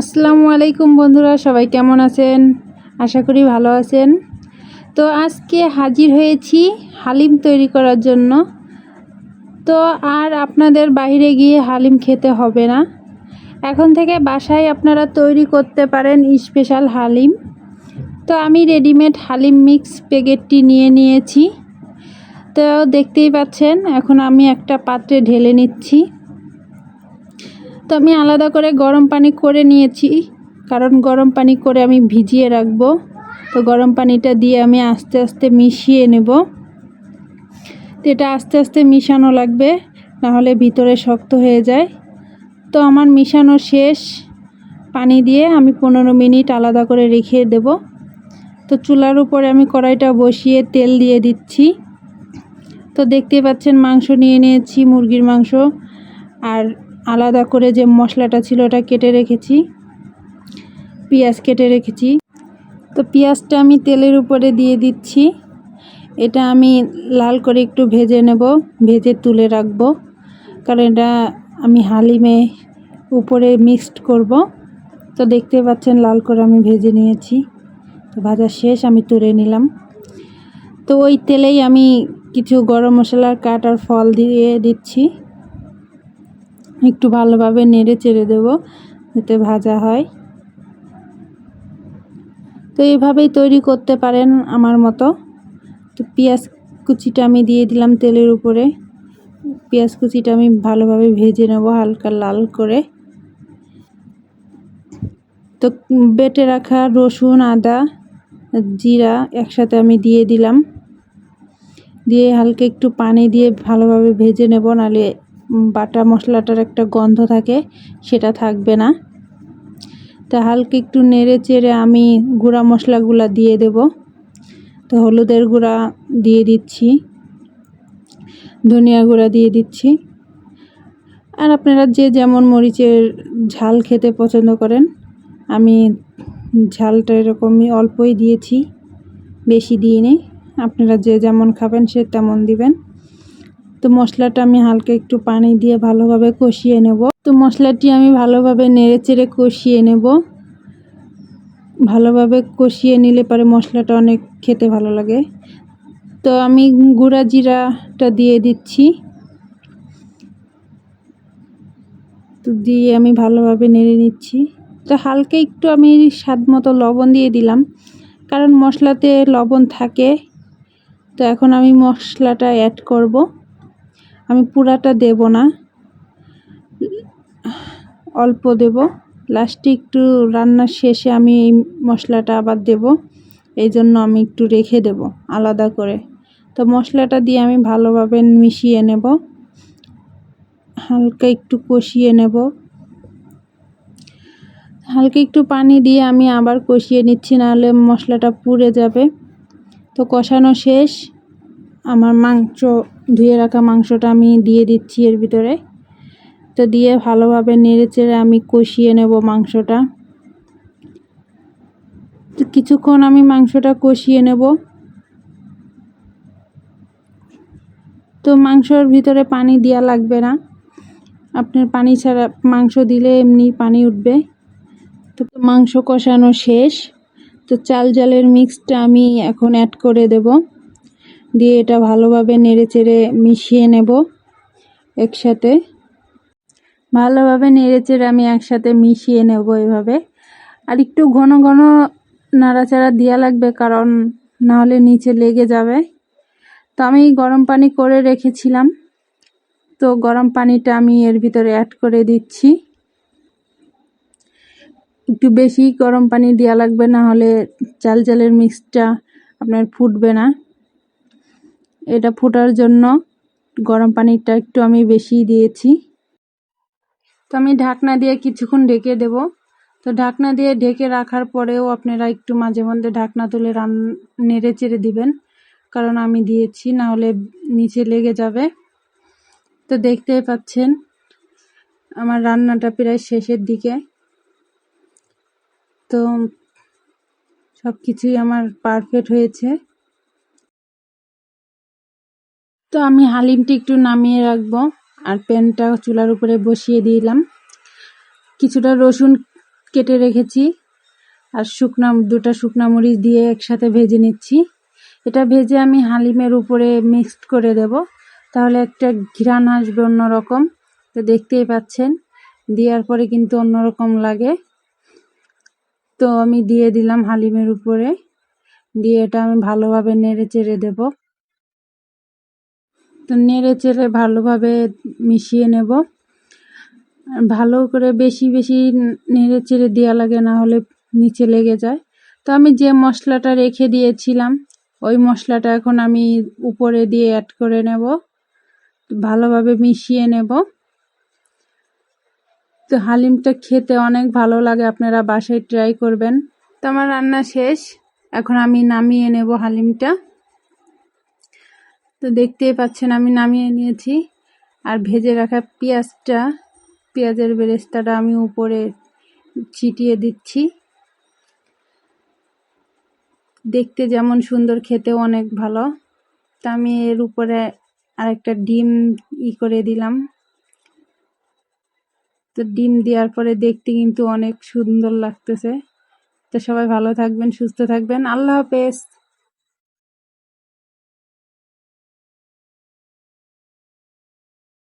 আসসালামু আলাইকুম বন্ধুরা, সবাই কেমন আছেন? আশা করি ভালো আছেন। তো আজকে হাজির হয়েছি হালিম তৈরি করার জন্য। তো আর আপনাদের বাইরে গিয়ে হালিম খেতে হবে না। এখন থেকে বাসায় আপনারা তৈরি করতে পারেন স্পেশাল হালিম। তো আমি রেডিমেড হালিম মিক্স প্যাকেটটি নিয়ে নিয়েছি। তো দেখতেই পাচ্ছেন, এখন আমি একটা পাত্রে ঢেলে নিচ্ছি। তো আমি আলাদা করে গরম পানি করে নিয়েছি। কারণ গরম পানি করে আমি ভিজিয়ে রাখব। তো গরম পানিটা দিয়ে আমি আস্তে আস্তে মিশিয়ে নেব। তো এটা আস্তে আস্তে মিশানো লাগবে, নাহলে ভিতরে শক্ত হয়ে যায়। তো আমার মিশানো শেষ। পানি দিয়ে আমি পনেরো মিনিট আলাদা করে রেখে দেব। তো চুলার উপরে আমি কড়াইটা বসিয়ে তেল দিয়ে দিচ্ছি। তো দেখতে পাচ্ছেন মাংস নিয়ে নিয়েছি, মুরগির মাংস। আর আলাদা করে যে মশলাটা ছিল ওটা কেটে রেখেছি, পেঁয়াজ কেটে রেখেছি। তো পেঁয়াজটা আমি তেলের উপরে দিয়ে দিচ্ছি। এটা আমি লাল করে একটু ভেজে নেব, ভেজে তুলে রাখব। কারণ এটা আমি হালিমে উপরে মিক্সড করব। তো দেখতে পাচ্ছেন লাল করে আমি ভেজে নিয়েছি। তো ভাজা শেষ, আমি তুলে নিলাম। তো ওই তেলেই আমি কিছু গরম মশলার কাট আর ফল দিয়ে দিচ্ছি। একটু ভালোভাবে নেড়ে চেড়ে দেবো, যাতে ভাজা হয়। তো এইভাবেই তৈরি করতে পারেন আমার মতো। তো পেঁয়াজ কুচিটা আমি দিয়ে দিলাম তেলের উপরে। পেঁয়াজ কুচিটা আমি ভালোভাবে ভেজে নেব হালকা লাল করে। তো বেটে রাখা রসুন, আদা, জিরা একসাথে আমি দিয়ে দিলাম। দিয়ে হালকা একটু পানি দিয়ে ভালোভাবে ভেজে নেব, নাহলে বাটা মশলাটার একটা গন্ধ থাকে, সেটা থাকবে না। তা হালকা একটু নেড়ে চেড়ে আমি গুঁড়া মশলাগুলো দিয়ে দেব। তো হলুদের গুঁড়া দিয়ে দিচ্ছি, ধনিয়া গুঁড়া দিয়ে দিচ্ছি। আর আপনারা যে যেমন মরিচের ঝাল খেতে পছন্দ করেন, আমি ঝালটা এরকমই অল্পই দিয়েছি, বেশি দিইনি। আপনারা যে যেমন খাবেন সে তেমন দিবেন। তো মশলাটা আমি হালকা একটু পানি দিয়ে ভালোভাবে কষিয়ে নেব। তো মশলাটি আমি ভালোভাবে নেড়ে চেড়ে কষিয়ে নেব। ভালোভাবে কষিয়ে নিলে পরে মশলাটা অনেক খেতে ভালো লাগে। তো আমি গুঁড়া জিরাটা দিয়ে দিচ্ছি। তো দিয়ে আমি ভালোভাবে নেড়ে নিচ্ছি। তো হালকা একটু আমি স্বাদ মতো লবণ দিয়ে দিলাম। কারণ মশলাতে লবণ থাকে। তো এখন আমি মশলাটা অ্যাড করব। আমি পুরাটা দেব না। অল্প দেব। লাস্টে একটু রান্নার শেষে আমি এই মশলাটা আবার দেব। এই জন্য আমি একটু রেখে দেব আলাদা করে। তো মশলাটা দিয়ে আমি ভালোভাবে মিশিয়ে নেব। হালকা একটু কষিয়ে নেব। হালকা একটু পানি দিয়ে আমি আবার কষিয়ে নিচ্ছি, নাহলে মশলাটা পুড়ে যাবে। তো কষানো শেষ। আমার মাংস ধুয়ে রাখা মাংসটা আমি দিয়ে দিচ্ছি এর ভিতরে। তো দিয়ে ভালোভাবে নেড়ে চেড়ে আমি কষিয়ে নেব মাংসটা। কিছুক্ষণ আমি মাংসটা কষিয়ে নেব। তো মাংসর ভিতরে পানি দেওয়া লাগবে না। আপনার পানি ছাড়া মাংস দিলে এমনি পানি উঠবে। তো মাংস কষানো শেষ। তো চাল জালের মিক্সটা আমি এখন অ্যাড করে দেব। দিয়ে এটা ভালোভাবে নেড়ে চেড়ে মিশিয়ে নেব একসাথে। ভালোভাবে নেড়ে চেড়ে আমি একসাথে মিশিয়ে নেব এভাবে। আর একটু ঘন ঘন নাড়াচাড়া দেওয়া লাগবে কারণ নাহলে নিচে লেগে যাবে। তো আমি গরম পানি করে রেখেছিলাম। তো গরম পানিটা আমি এর ভিতরে অ্যাড করে দিচ্ছি। একটু বেশি গরম পানি দেওয়া লাগবে না হলে চাল চালের মিক্সটা আপনার ফুটবে না। এটা ফোটার জন্য গরম পানিটা একটু আমি বেশি দিয়েছি। তো আমি ঢাকনা দিয়ে কিছুক্ষণ ঢেকে দেব। তো ঢাকনা দিয়ে ঢেকে রাখার পরেও আপনারা একটু মাঝে মধ্যে ঢাকনা তুলে রান, নেড়ে চেড়ে দিবেন। কারণ আমি দিয়েছি, না হলে নিচে লেগে যাবে। তো দেখতেই পাচ্ছেন, আমার রান্নাটা প্রায় শেষের দিকে। তো সব কিছুই আমার পারফেক্ট হয়েছে। তো আমি হালিমটি একটু নামিয়ে রাখব আর প্যানটা চুলার উপরে বসিয়ে দিলাম। কিছুটা রসুন কেটে রেখেছি আর শুকনা, দুটা শুকনা মরিচ দিয়ে একসাথে ভেজে নিচ্ছি। এটা ভেজে আমি হালিমের উপরে মিক্সড করে দেব। তাহলে একটা ঘ্রাণ আসবে অন্যরকম। তো দেখতেই পাচ্ছেন, দেওয়ার পরে কিন্তু অন্যরকম লাগে। তো আমি দিয়ে দিলাম হালিমের উপরে। দিয়ে এটা আমি ভালোভাবে নেড়ে চেড়ে দেব। তো নেড়ে চেড়ে ভালোভাবে মিশিয়ে নেব। ভালো করে বেশি বেশি নেড়ে চেড়ে দেওয়া লাগে না হলে নিচে লেগে যায়। তো আমি যে মশলাটা রেখে দিয়েছিলাম, ওই মশলাটা এখন আমি উপরে দিয়ে অ্যাড করে নেব। ভালোভাবে মিশিয়ে নেব। তো হালিমটা খেতে অনেক ভালো লাগে, আপনারা বাসায় ট্রাই করবেন। তো আমার রান্না শেষ। এখন আমি নামিয়ে নেব হালিমটা। তো দেখতেই পাচ্ছেন, আমি নামিয়ে নিয়েছি। আর ভেজে রাখা পেঁয়াজটা, পেঁয়াজের বেরেস্তাটা আমি উপরে ছিটিয়ে দিচ্ছি। দেখতে যেমন সুন্দর, খেতেও অনেক ভালো। তা আমি এর উপরে আরেকটা ডিম ই করে দিলাম। তো ডিম দেওয়ার পরে দেখতে কিন্তু অনেক সুন্দর লাগতেছে। তো সবাই ভালো থাকবেন, সুস্থ থাকবেন। আল্লাহ হাফেজ।